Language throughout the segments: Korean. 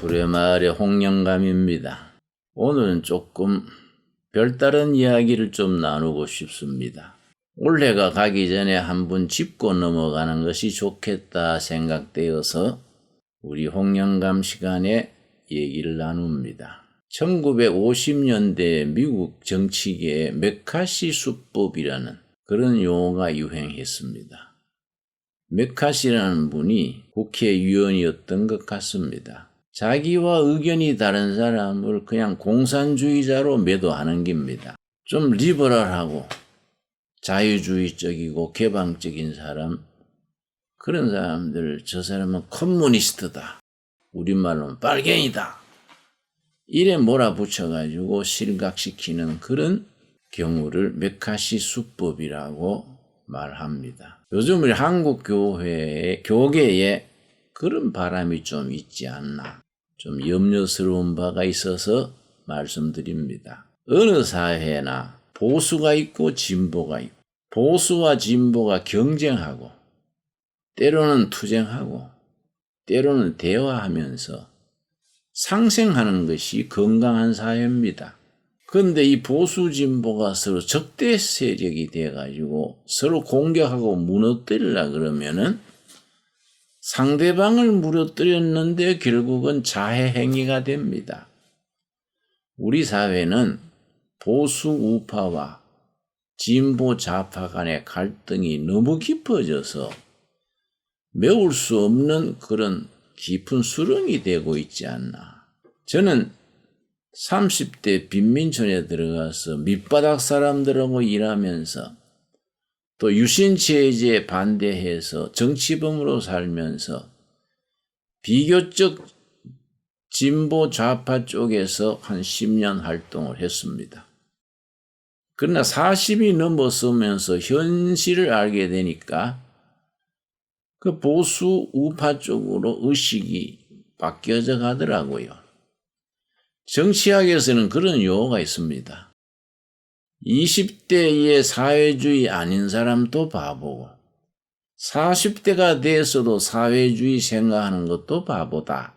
두레마을의 홍영감입니다 오늘은 조금 별다른 이야기를 좀 나누고 싶습니다 올해가 가기 전에 한 번 짚고 넘어가는 것이 좋겠다 생각되어서 우리 홍영감 시간에 얘기를 나눕니다 1950년대 미국 정치계에 메카시 수법이라는 그런 용어가 유행했습니다. 메카시라는 분이 국회의원이었던 것 같습니다. 자기와 의견이 다른 사람을 그냥 공산주의자로 매도하는 겁니다. 좀 리버럴하고 자유주의적이고 개방적인 사람, 그런 사람들, 저 사람은 커뮤니스트다. 우리말로는 빨갱이다. 이래 몰아붙여가지고 실각시키는 그런 경우를 메카시 수법이라고 말합니다. 요즘 우리 한국 교회에, 교계에 그런 바람이 좀 있지 않나. 좀 염려스러운 바가 있어서 말씀드립니다. 어느 사회나 보수가 있고 진보가 있고, 보수와 진보가 경쟁하고, 때로는 투쟁하고, 때로는 대화하면서 상생하는 것이 건강한 사회입니다. 그런데 이 보수 진보가 서로 적대 세력이 돼가지고 서로 공격하고 무너뜨리려 그러면은 상대방을 무너뜨렸는데 결국은 자해 행위가 됩니다. 우리 사회는 보수 우파와 진보 좌파 간의 갈등이 너무 깊어져서 메울 수 없는 그런 깊은 수렁이 되고 있지 않나. 저는 30대 빈민촌에 들어가서 밑바닥 사람들하고 일하면서 또 유신체제에 반대해서 정치범으로 살면서 비교적 진보 좌파 쪽에서 한 10년 활동을 했습니다. 그러나 40이 넘어서면서 현실을 알게 되니까 그 보수 우파 쪽으로 의식이 바뀌어져 가더라고요. 정치학에서는 그런 용어가 있습니다. 20대의 사회주의 아닌 사람도 바보고, 40대가 돼서도 사회주의 생각하는 것도 바보다.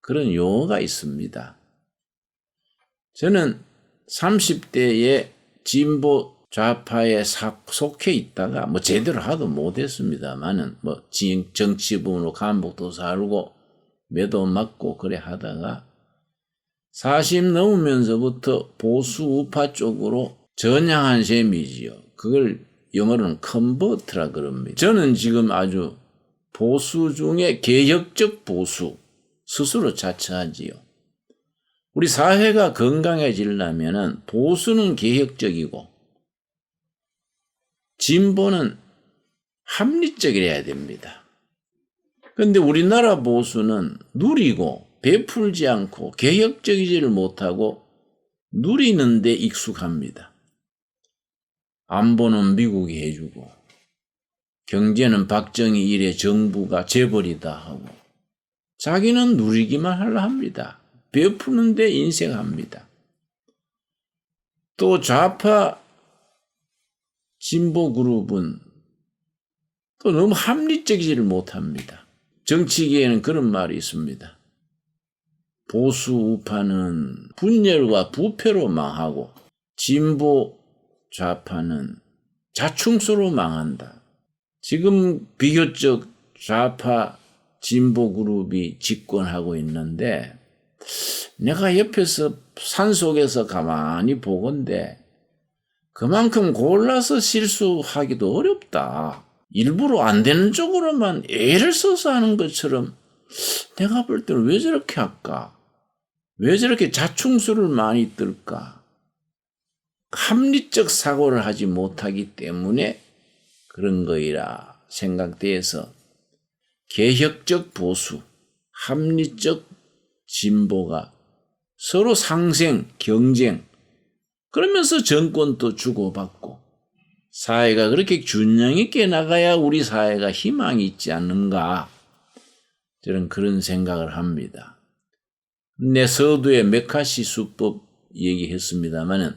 그런 용어가 있습니다. 저는 30대의 진보 좌파에 속해 있다가 뭐 제대로 하도 못했습니다만은 뭐 정치부문으로 감옥도 살고 매도 맞고 그래 하다가 40 넘으면서부터 보수 우파 쪽으로 전향한 셈이지요. 그걸 영어로는 컨버트라 그럽니다. 저는 지금 아주 보수 중에 개혁적 보수 스스로 자처하지요. 우리 사회가 건강해지려면 보수는 개혁적이고 진보는 합리적이어야 됩니다. 그런데 우리나라 보수는 누리고 베풀지 않고 개혁적이지를 못하고 누리는 데 익숙합니다. 안보는 미국이 해주고 경제는 박정희 이래 정부가 재벌이다 하고 자기는 누리기만 하려 합니다. 베푸는 데 인생합니다. 또 좌파 진보 그룹은 또 너무 합리적이지를 못합니다. 정치계에는 그런 말이 있습니다. 보수 우파는 분열과 부패로 망하고 진보 좌파는 자충수로 망한다. 지금 비교적 좌파 진보 그룹이 집권하고 있는데 내가 옆에서 산속에서 가만히 보건데 그만큼 골라서 실수하기도 어렵다. 일부러 안 되는 쪽으로만 애를 써서 하는 것처럼 내가 볼 때는 왜 저렇게 할까? 왜 저렇게 자충수를 많이 뜰까? 합리적 사고를 하지 못하기 때문에 그런 거이라 생각돼서 개혁적 보수, 합리적 진보가 서로 상생, 경쟁, 그러면서 정권도 주고받고 사회가 그렇게 균형 있게 나가야 우리 사회가 희망이 있지 않는가. 저는 그런 생각을 합니다. 내 서두에 메카시 수법 얘기했습니다마는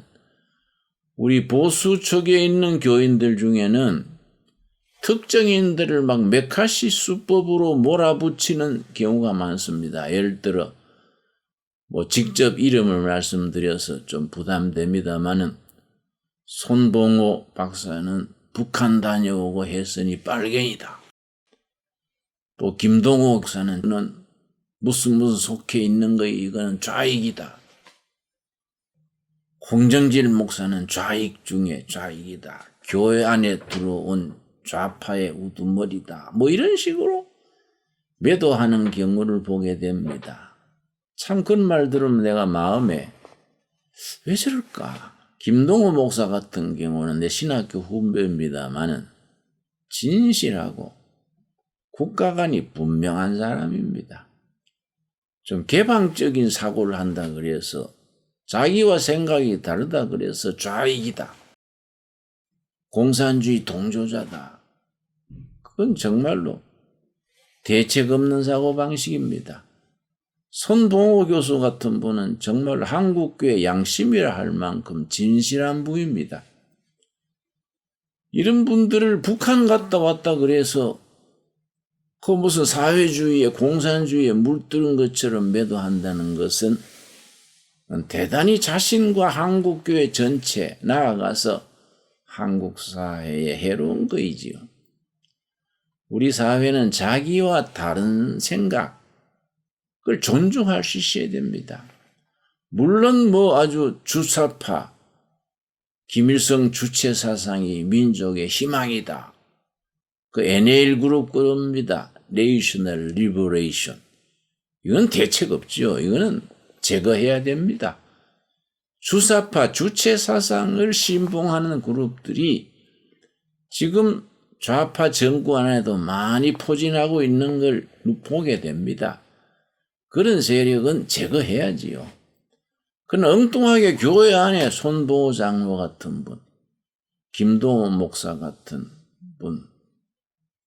우리 보수 쪽에 있는 교인들 중에는 특정인들을 막 메카시 수법으로 몰아붙이는 경우가 많습니다. 예를 들어 뭐 직접 이름을 말씀드려서 좀 부담됩니다만은 손봉호 박사는 북한 다녀오고 했으니 빨갱이다. 또 김동호 박사는 무슨 무슨 속해 있는 거 이거는 좌익이다. 홍정질 목사는 좌익 중에 좌익이다. 교회 안에 들어온 좌파의 우두머리다. 뭐 이런 식으로 매도하는 경우를 보게 됩니다. 참 그런 말 들으면 내가 마음에 왜 저럴까? 김동호 목사 같은 경우는 내 신학교 후배입니다만은 진실하고 국가관이 분명한 사람입니다. 좀 개방적인 사고를 한다 그래서 자기와 생각이 다르다 그래서 좌익이다. 공산주의 동조자다. 그건 정말로 대책 없는 사고 방식입니다. 손봉호 교수 같은 분은 정말 한국교회 양심이라 할 만큼 진실한 분입니다. 이런 분들을 북한 갔다 왔다 그래서 그 무슨 사회주의에 공산주의에 물들은 것처럼 매도한다는 것은 대단히 자신과 한국교회 전체 나아가서 한국 사회에 해로운 거이지요. 우리 사회는 자기와 다른 생각을 존중할 수 있어야 됩니다. 물론 뭐 아주 주사파, 김일성 주체 사상이 민족의 희망이다. 그 NL 그룹 그럽니다. National Liberation. 이건 대책 없죠. 이거는 제거해야 됩니다. 주사파 주체 사상을 신봉하는 그룹들이 지금 좌파 정부 안에도 많이 포진하고 있는 걸 보게 됩니다. 그런 세력은 제거해야지요. 그는 엉뚱하게 교회 안에 손보호 장로 같은 분, 김동원 목사 같은 분,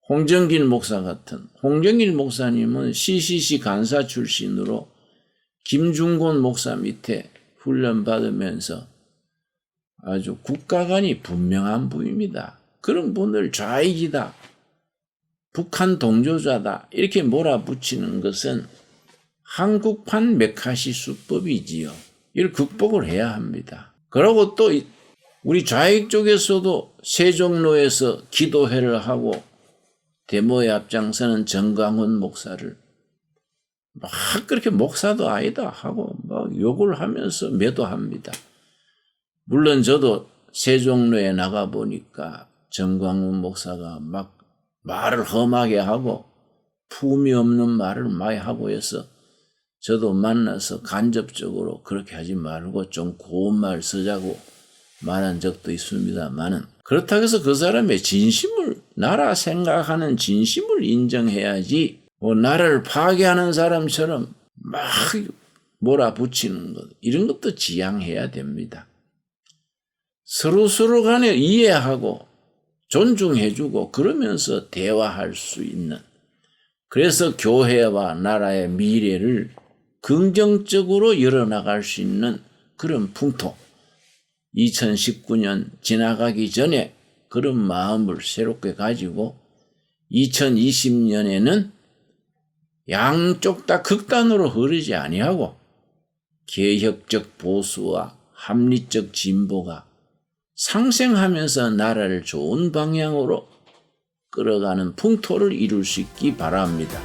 홍정길 목사 같은, 홍정길 목사님은 CCC 간사 출신으로 김중곤 목사 밑에 훈련받으면서 아주 국가관이 분명한 분입니다. 그런 분을 좌익이다. 북한 동조자다. 이렇게 몰아붙이는 것은 한국판 메카시 수법이지요. 이를 극복을 해야 합니다. 그리고 또 우리 좌익 쪽에서도 세종로에서 기도회를 하고 데모에 앞장서는 정광훈 목사를 막 그렇게 목사도 아니다 하고 막 욕을 하면서 매도합니다. 물론 저도 세종로에 나가 보니까 정광훈 목사가 막 말을 험하게 하고 품이 없는 말을 많이 하고 해서 저도 만나서 간접적으로 그렇게 하지 말고 좀 고운 말 쓰자고 말한 적도 있습니다만은 그렇다고 해서 그 사람의 진심을 나라 생각하는 진심을 인정해야지 뭐 나라를 파괴하는 사람처럼 막 몰아붙이는 것 이런 것도 지양해야 됩니다. 서로 서로 간에 이해하고 존중해주고 그러면서 대화할 수 있는 그래서 교회와 나라의 미래를 긍정적으로 열어나갈 수 있는 그런 풍토 2019년 지나가기 전에 그런 마음을 새롭게 가지고 2020년에는 양쪽 다 극단으로 흐르지 아니하고 개혁적 보수와 합리적 진보가 상생하면서 나라를 좋은 방향으로 끌어가는 풍토를 이룰 수 있기 바랍니다.